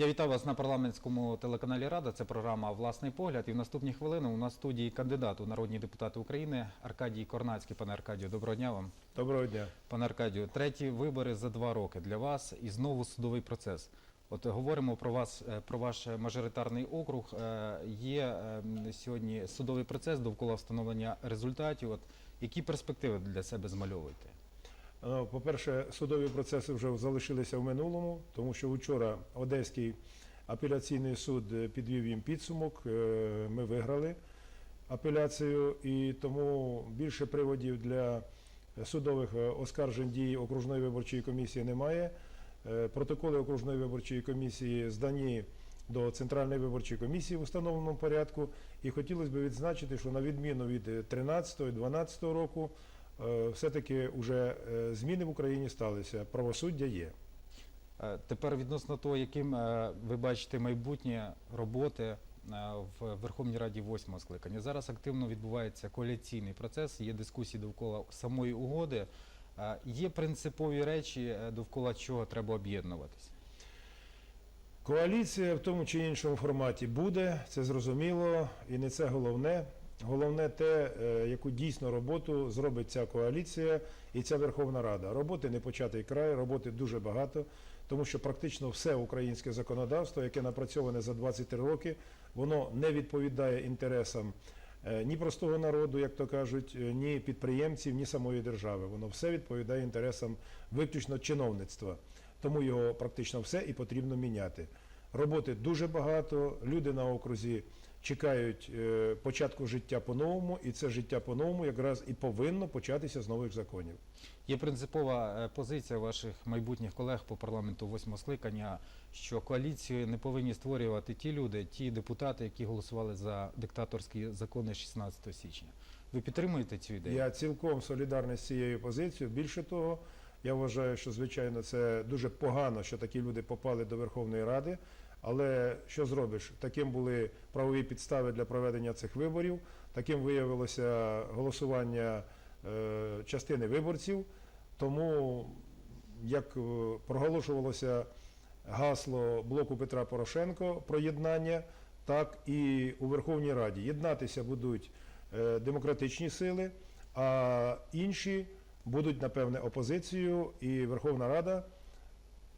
Я вітаю вас на парламентському телеканалі Рада. Це програма Власний погляд. І в наступні хвилини у нас в студії кандидат у народні депутати України Аркадій Корнацький. Пане Аркадію, доброго дня вам. Доброго дня. Пане Аркадію, треті вибори за два роки для вас і знову судовий процес. От говоримо про вас, е, про ваш мажоритарний округ. Е, Є е, сьогодні судовий процес довкола встановлення результатів. От які перспективи для себе змальовуєте? Ну, По-перше, судові процеси вже залишилися в минулому, тому що вчора Одеський апеляційний суд е, підвів їм підсумок. е, Ми виграли апеляцію, і тому більше приводів для судових е, оскаржень дій окружної виборчої комісії немає. Е, Протоколи окружної виборчої комісії здані до Центральної виборчої комісії в установленому порядку. І хотілося б відзначити, що на відміну від 13-12 року, е, все-таки вже е, зміни в Україні сталися. Правосуддя є. Е, Тепер відносно того, яким е, ви бачите майбутнє роботи е, в Верховній Раді восьмого скликання. Зараз активно відбувається коаліційний процес, є дискусії довкола самої угоди. Е, Є принципові речі, е, довкола чого треба об'єднуватися. Коаліція в тому чи іншому форматі буде, це зрозуміло, і не це головне. Головне те, е, яку дійсно роботу зробить ця коаліція і ця Верховна Рада. Роботи не початий край, роботи дуже багато, тому що практично все українське законодавство, яке напрацьоване за 23 роки, воно не відповідає інтересам е, ні простого народу, як то кажуть, е, ні підприємців, ні самої держави. Воно все відповідає інтересам виключно чиновництва. Тому його практично все і потрібно міняти. Роботи дуже багато, люди на окрузі чекають е, початку життя по-новому, і це життя по-новому якраз і повинно початися з нових законів. Є принципова е, позиція ваших майбутніх колег по парламенту восьмого скликання, що коаліцію не повинні створювати ті люди, ті депутати, які голосували за диктаторські закони 16 січня. Ви підтримуєте цю ідею? Я цілком солідарний з цією позицією. Більше того, я вважаю, що звичайно це дуже погано, що такі люди попали до Верховної Ради. Але що зробиш? Таким були правові підстави для проведення цих виборів. Таким виявилося голосування е, частини виборців. Тому, як е, проголошувалося гасло блоку Петра Порошенко про єднання, так і у Верховній Раді єднатися будуть е, демократичні сили, а інші будуть, напевне, опозицією, і Верховна Рада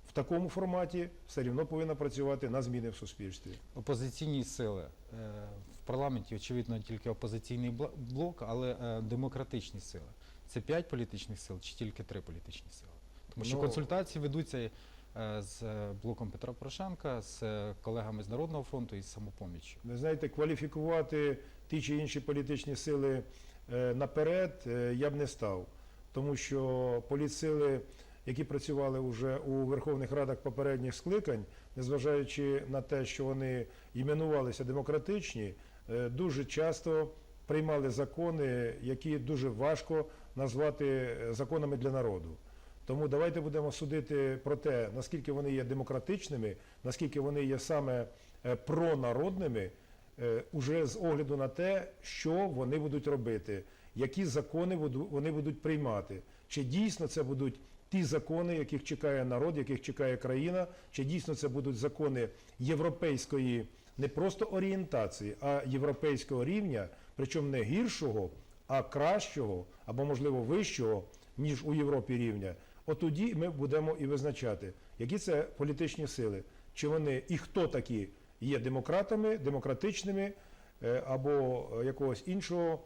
в такому форматі все рівно повинна працювати на зміни в суспільстві. Опозиційні сили Е, в парламенті, очевидно, тільки опозиційний блок, але е, демократичні сили. Це п'ять політичних сил чи тільки три політичні сили? Тому що Ну, консультації ведуться е, з блоком Петра Порошенка, з колегами з Народного фронту і з самопоміччю. Ви знаєте, кваліфікувати ті чи інші політичні сили наперед я б не став, тому що політсили, які працювали вже у Верховних Радах попередніх скликань, незважаючи на те, що вони іменувалися демократичні, е, дуже часто приймали закони, які дуже важко назвати е, законами для народу. Тому давайте будемо судити про те, наскільки вони є демократичними, наскільки вони є саме е, пронародними, уже з огляду на те, що вони будуть робити, які закони вони будуть приймати. Чи дійсно це будуть ті закони, яких чекає народ, яких чекає країна, чи дійсно це будуть закони європейської не просто орієнтації, а європейського рівня, причому не гіршого, а кращого або, можливо, вищого, ніж у Європі рівня. От тоді ми будемо і визначати, які це політичні сили, чи вони і хто такі є демократами, демократичними е, або е, якогось іншого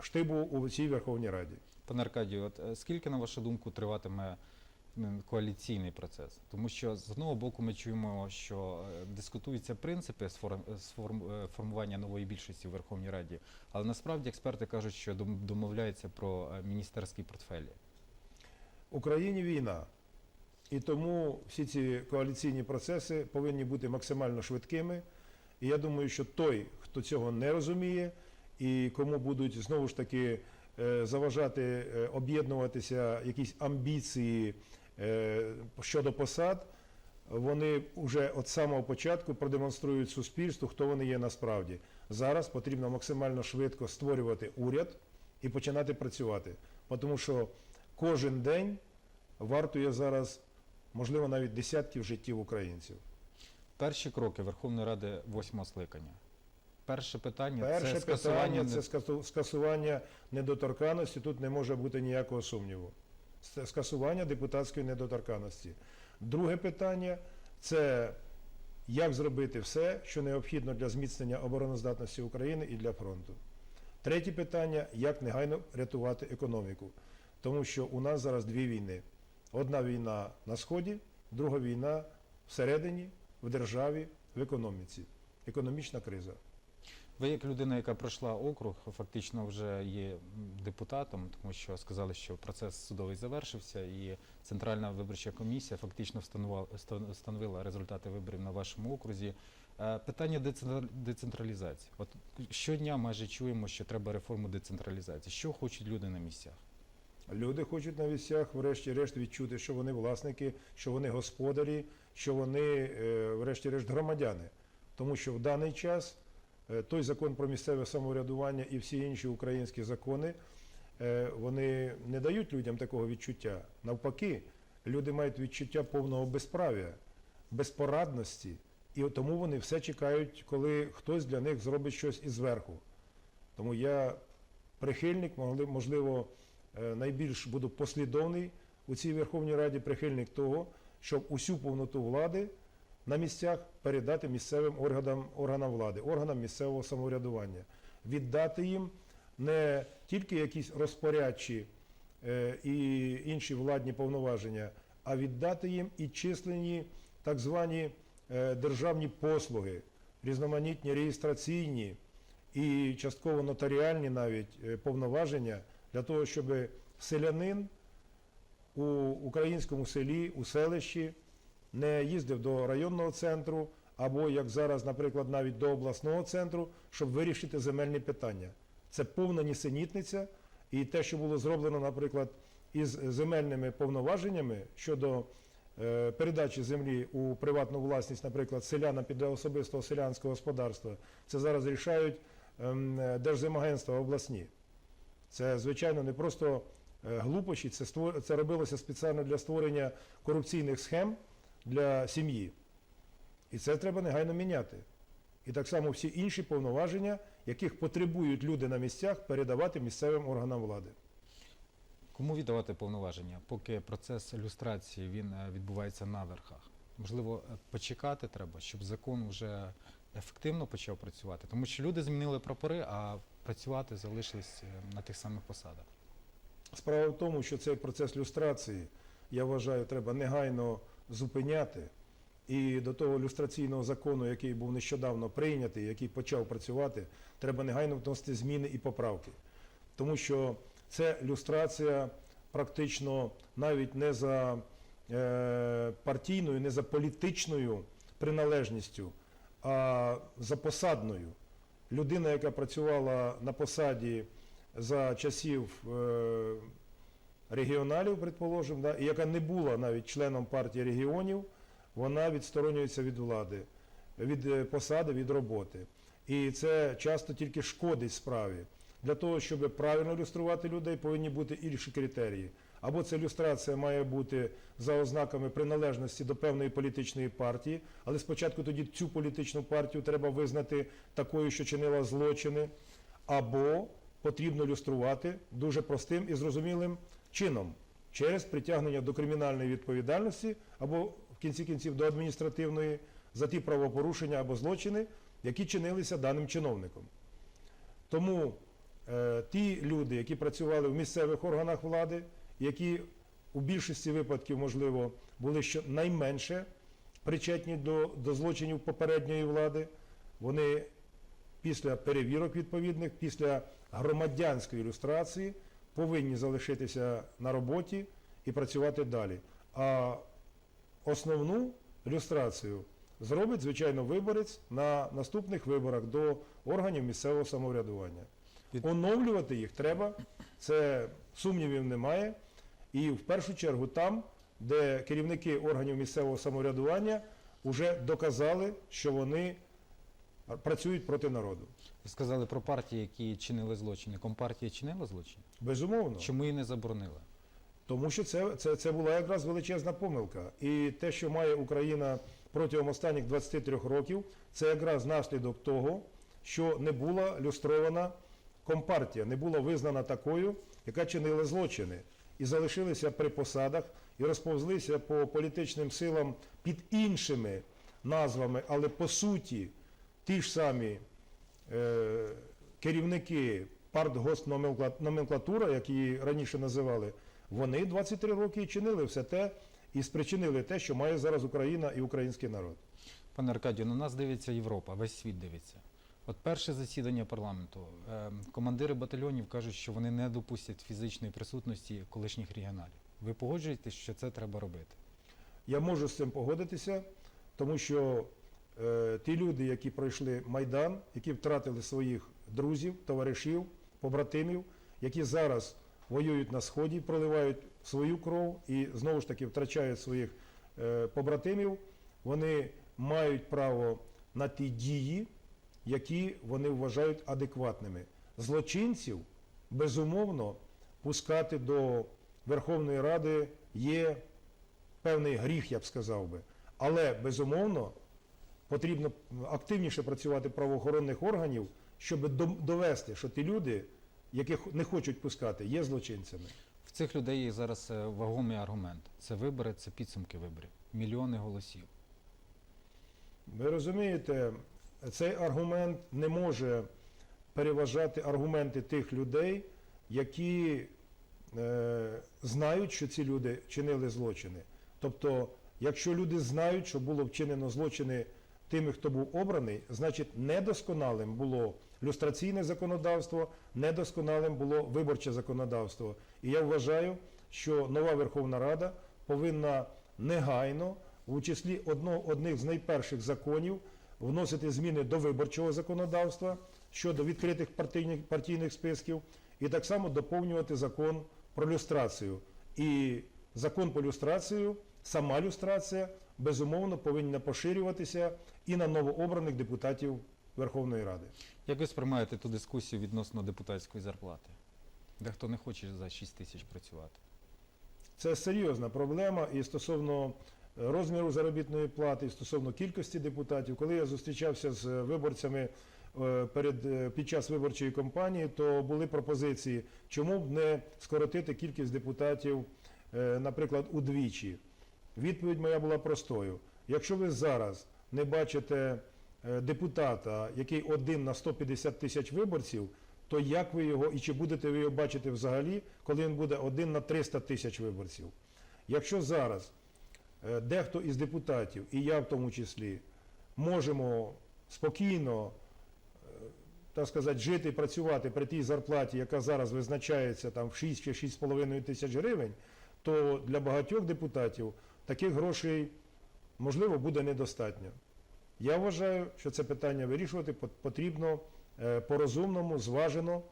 штибу у цій Верховній Раді. Пане Аркадію, от е, скільки, на вашу думку, триватиме коаліційний процес? Тому що з одного боку ми чуємо, що е, дискутуються принципи е, е, формування нової більшості в Верховній Раді, але насправді експерти кажуть, що домовляються про е, міністерські портфелі. Україні війна. І тому всі ці коаліційні процеси повинні бути максимально швидкими. І я думаю, що той, хто цього не розуміє, і кому будуть знову ж таки е, заважати е, об'єднуватися якісь амбіції е, щодо посад, вони вже від самого початку продемонструють суспільству, хто вони є насправді. Зараз потрібно максимально швидко створювати уряд і починати працювати. Тому що кожен день вартує зараз, можливо, навіть десятків життів українців. Перші кроки Верховної Ради восьмого скликання. Перше питання Перше це скасування питання це скасування недоторканності. Тут не може бути ніякого сумніву. Це скасування депутатської недоторканності. Друге питання це як зробити все, що необхідно для зміцнення обороноздатності України і для фронту. Третє питання як негайно рятувати економіку. Тому що у нас зараз дві війни. Одна війна на Сході, друга війна всередині, в державі, в економіці. Економічна криза. Ви як людина, яка пройшла округ, фактично вже є депутатом, тому що сказали, що процес судовий завершився, і Центральна виборча комісія фактично встановила, результати виборів на вашому окрузі. Е, Питання децентралізації. От щодня майже чуємо, що треба реформу децентралізації. Що хочуть люди на місцях? Люди хочуть на місцях, врешті-решт, відчути, що вони власники, що вони господарі, що вони, е, врешті-решт, громадяни. Тому що в даний час той закон про місцеве самоврядування і всі інші українські закони е, вони не дають людям такого відчуття. Навпаки, люди мають відчуття повного безправ'я, безпорадності, і тому вони все чекають, коли хтось для них зробить щось із верху. Тому я прихильник, можливо, е, найбільш буду послідовний у цій Верховній Раді прихильник того, щоб усю повноту влади на місцях передати місцевим органам, органам влади, органам місцевого самоврядування, віддати їм не тільки якісь розпорядчі е, і інші владні повноваження, а віддати їм і численні так звані е, державні послуги, різноманітні реєстраційні і частково нотаріальні навіть е, повноваження для того, щоб селянин у українському селі, у селищі не їздив до районного центру або, як зараз, наприклад, навіть до обласного центру, щоб вирішити земельні питання. Це повна нісенітниця, і те, що було зроблено, наприклад, із земельними повноваженнями щодо е, передачі землі у приватну власність, наприклад, селянам під особистого селянського господарства, це зараз рішають ем, держземагентства обласні. Це, звичайно, не просто е, глупощі, це, це робилося спеціально для створення корупційних схем для сім'ї. І це треба негайно міняти. І так само всі інші повноваження, яких потребують люди на місцях, передавати місцевим органам влади. Кому віддавати повноваження, поки процес люстрації він е, відбувається на верхах? Можливо, е, почекати треба, щоб закон вже ефективно почав працювати, тому що люди змінили прапори, а працювати залишились е, на тих самих посадах. Справа в тому, що цей процес люстрації, я вважаю, треба негайно зупиняти. І до того люстраційного закону, який був нещодавно прийнятий, який почав працювати, треба негайно вносити зміни і поправки. Тому що це люстрація практично навіть не за е, партійною, не за політичною приналежністю, а за посадною. Людина, яка працювала на посаді за часів е, регіоналів, предположимо, да, і яка не була навіть членом партії регіонів, вона відсторонюється від влади, від е, посади, від роботи. І це часто тільки шкодить справі. Для того, щоб правильно люструвати людей, повинні бути інші критерії. Або ця люстрація має бути за ознаками приналежності до певної політичної партії, але спочатку тоді цю політичну партію треба визнати такою, що чинила злочини, або потрібно люструвати дуже простим і зрозумілим чином через притягнення до кримінальної відповідальності або в кінці кінців до адміністративної за ті правопорушення або злочини, які чинилися даним чиновником. Тому е, ті люди, які працювали в місцевих органах влади, які у більшості випадків, можливо, були щонайменше причетні до, до злочинів попередньої влади, вони після перевірок відповідних, після громадянської ілюстрації повинні залишитися на роботі і працювати далі. А основну ілюстрацію зробить, звичайно, виборець на наступних виборах до органів місцевого самоврядування. Оновлювати їх треба, це сумнівів немає. І в першу чергу там, де керівники органів місцевого самоврядування вже доказали, що вони працюють проти народу. Ви сказали про партії, які чинили злочини. Компартія чинила злочин? Безумовно. Чому її не заборонили? Тому що це, це, це була якраз величезна помилка. І те, що має Україна протягом останніх 23 років, це якраз наслідок того, що не була люстрована компартія, не була визнана такою, яка чинила злочини, і залишилися при посадах і розповзлися по політичним силам під іншими назвами, але по суті ті ж самі е, керівники партгосноменклатура, як її раніше називали, вони 23 роки і чинили все те і спричинили те, що має зараз Україна і український народ. Пане Аркадію, на нас дивиться Європа, весь світ дивиться. От перше засідання парламенту. Е, командири батальйонів кажуть, що вони не допустять фізичної присутності колишніх регіоналів. Ви погоджуєтесь, що це треба робити? Я можу з цим погодитися, тому що ті люди, які пройшли Майдан, які втратили своїх друзів, товаришів, побратимів, які зараз воюють на Сході, проливають свою кров і знову ж таки втрачають своїх е, побратимів, вони мають право на ті дії, які вони вважають адекватними. Злочинців, безумовно, пускати до Верховної Ради є певний гріх, я б сказав би. Але безумовно потрібно активніше працювати правоохоронних органів, щоб довести, що ті люди, яких не хочуть пускати, є злочинцями. В цих людей є зараз е, вагомий аргумент. Це вибори, це підсумки виборів. Мільйони голосів. Ви розумієте, цей аргумент не може переважати аргументи тих людей, які е, знають, що ці люди чинили злочини. Тобто, якщо люди знають, що було вчинено злочини тими, хто був обраний, значить недосконалим було люстраційне законодавство, недосконалим було виборче законодавство. І я вважаю, що нова Верховна Рада повинна негайно, у числі одно, одних з найперших законів, вносити зміни до виборчого законодавства щодо відкритих партійних, партійних списків, і так само доповнювати закон про люстрацію. І закон про люстрацію, сама люстрація, безумовно, повинна поширюватися і на новообраних депутатів Верховної Ради. Як ви сприймаєте ту дискусію відносно депутатської зарплати? Дехто не хоче за 6 тисяч працювати. Це серйозна проблема і стосовно е, розміру заробітної плати, і стосовно кількості депутатів. Коли я зустрічався з виборцями е, перед, е, під час виборчої кампанії, то були пропозиції, чому б не скоротити кількість депутатів, наприклад, удвічі. Відповідь моя була простою. Якщо ви зараз не бачите е, депутата, який один на 150 тисяч виборців, то як ви його і чи будете ви його бачити взагалі, коли він буде один на 300 тисяч виборців? Якщо зараз е, дехто із депутатів, і я в тому числі, можемо спокійно, е, так сказати, жити і працювати при тій зарплаті, яка зараз визначається там в 6 чи 6,5 тисяч гривень, то для багатьох депутатів таких грошей можливо буде недостатньо. Я вважаю, що це питання вирішувати потрібно е, по-розумному, зважено.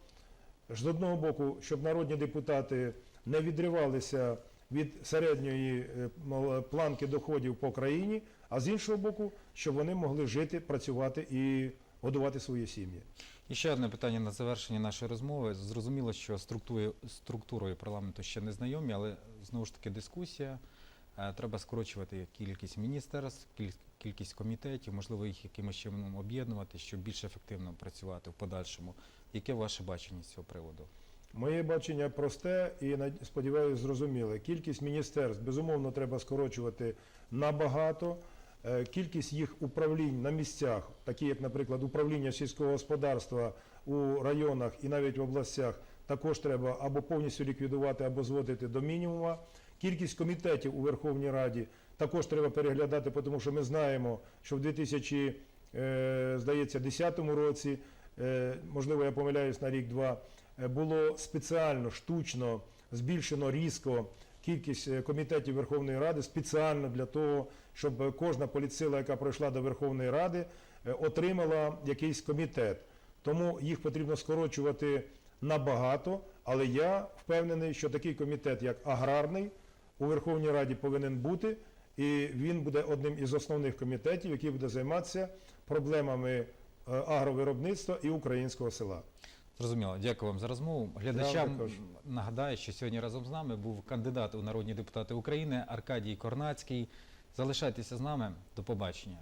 З одного боку, щоб народні депутати не відривалися від середньої е, планки доходів по країні, а з іншого боку, щоб вони могли жити, працювати і годувати свої сім'ї. І ще одне питання на завершення нашої розмови. Зрозуміло, що структурою парламенту ще не знайомі, але знову ж таки дискусія. Е, Треба скорочувати кількість міністерств, кіль- кількість комітетів, можливо, їх якимось чином об'єднувати, щоб більш ефективно працювати в подальшому. Яке ваше бачення з цього приводу? Моє бачення просте і сподіваюся, зрозуміле. Кількість міністерств безумовно треба скорочувати набагато. Е, Кількість їх управлінь на місцях, такі як, наприклад, управління сільського господарства у районах і навіть в областях, також треба або повністю ліквідувати, або зводити до мінімума. Кількість комітетів у Верховній Раді також треба переглядати, тому що ми знаємо, що в 2000, е, 2010 році, е, можливо, я помиляюсь на рік-два, е, було спеціально штучно збільшено різко кількість комітетів Верховної Ради спеціально для того, щоб кожна політсила, яка пройшла до Верховної Ради, отримала якийсь комітет. Тому їх потрібно скорочувати набагато, але я впевнений, що такий комітет, як аграрний, у Верховній Раді повинен бути, і він буде одним із основних комітетів, який буде займатися проблемами е, агровиробництва і українського села. Зрозуміло, дякую вам за розмову. Глядачам нагадаю, що сьогодні разом з нами був кандидат у народні депутати України Аркадій Корнацький, Залишайтеся з нами. До побачення.